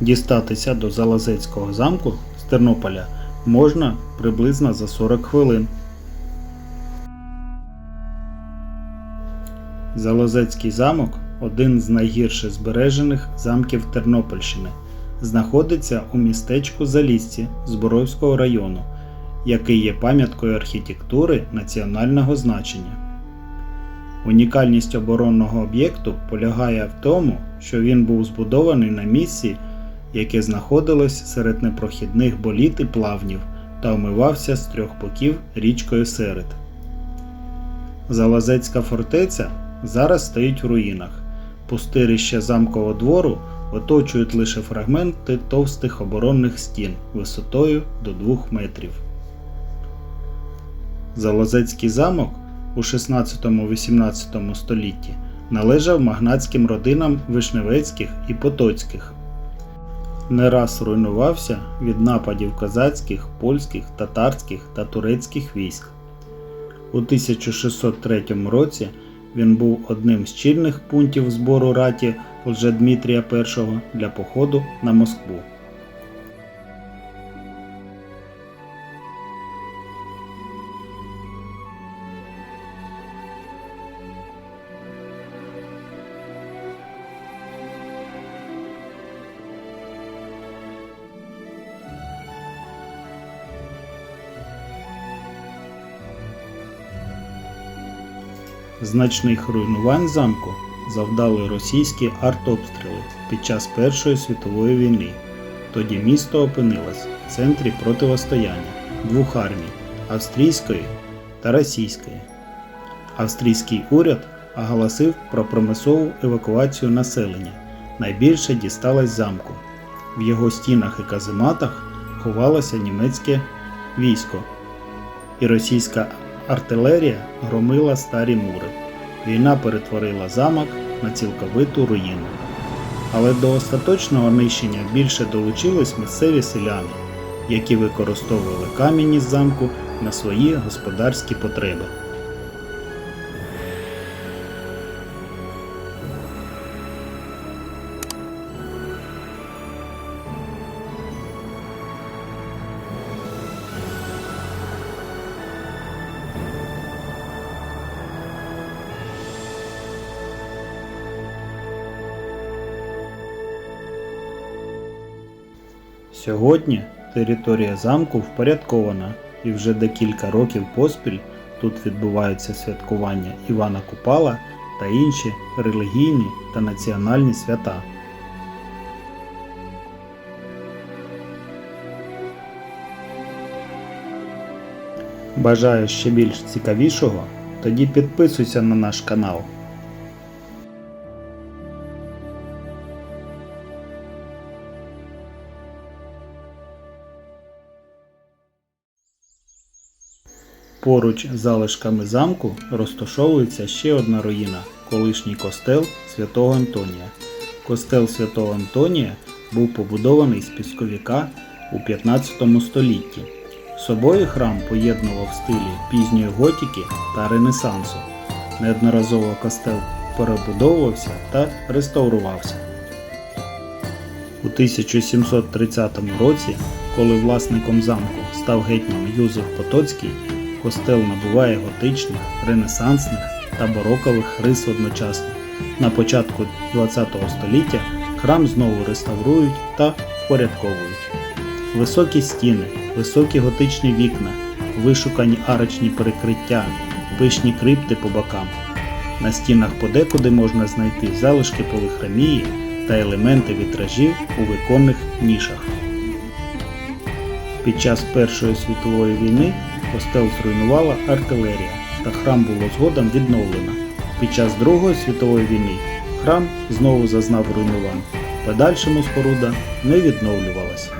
Дістатися до Залозецького замку з Тернополя можна приблизно за 40 хвилин. Залозецький замок один з найгірше збережених замків Тернопільщини. Знаходиться у містечку Залісці Зборовського району, який є пам'яткою архітектури національного значення. Унікальність оборонного об'єкту полягає в тому, що він був збудований на місці, яке знаходилось серед непрохідних боліт і плавнів та омивався з трьох боків річкою Серед. Залазецька фортеця зараз стоїть в руїнах. Пустирища замкового двору оточують лише фрагменти товстих оборонних стін висотою до 2 метрів. Залозецький замок у 16-18 столітті належав магнатським родинам Вишневецьких і Потоцьких. Не раз руйнувався від нападів козацьких, польських, татарських та турецьких військ. У 1603 році він був одним з чільних пунктів збору раті Лжедмитрія І для походу на Москву. Значних руйнувань замку завдали російські артобстріли під час Першої світової війни. Тоді місто опинилось в центрі противостояння двох армій австрійської та російської. Австрійський уряд оголосив про примусову евакуацію населення. Найбільше дісталось замку. В його стінах і казематах ховалося німецьке військо, і російська артилерія громила старі мури. Війна перетворила замок на цілковиту руїну. Але до остаточного нищення більше долучились місцеві селяни, які використовували камінь із замку на свої господарські потреби. Сьогодні територія замку впорядкована і вже декілька років поспіль тут відбуваються святкування Івана Купала та інші релігійні та національні свята. Бажаю ще більш цікавішого, тоді підписуйся на наш канал. Поруч з залишками замку розташовується ще одна руїна колишній костел святого Антонія. Костел святого Антонія був побудований з пісковіка у 15 столітті. Собою храм поєднував стилі пізньої готіки та Ренесансу. Неодноразово костел перебудовувався та реставрувався. У 1730 році, коли власником замку став гетьман Юзеф Потоцький, костел набуває готичних, ренесансних та барокових рис одночасно. На початку ХХ століття храм знову реставрують та впорядковують. Високі стіни, високі готичні вікна, вишукані арочні перекриття, пишні крипти по бокам. На стінах подекуди можна знайти залишки полихромії та елементи вітражів у віконних нішах. Під час Першої світової війни костел зруйнувала артилерія, та храм було згодом відновлено. Під час Другої світової війни храм знову зазнав руйнувань. Подальшому споруда не відновлювалася.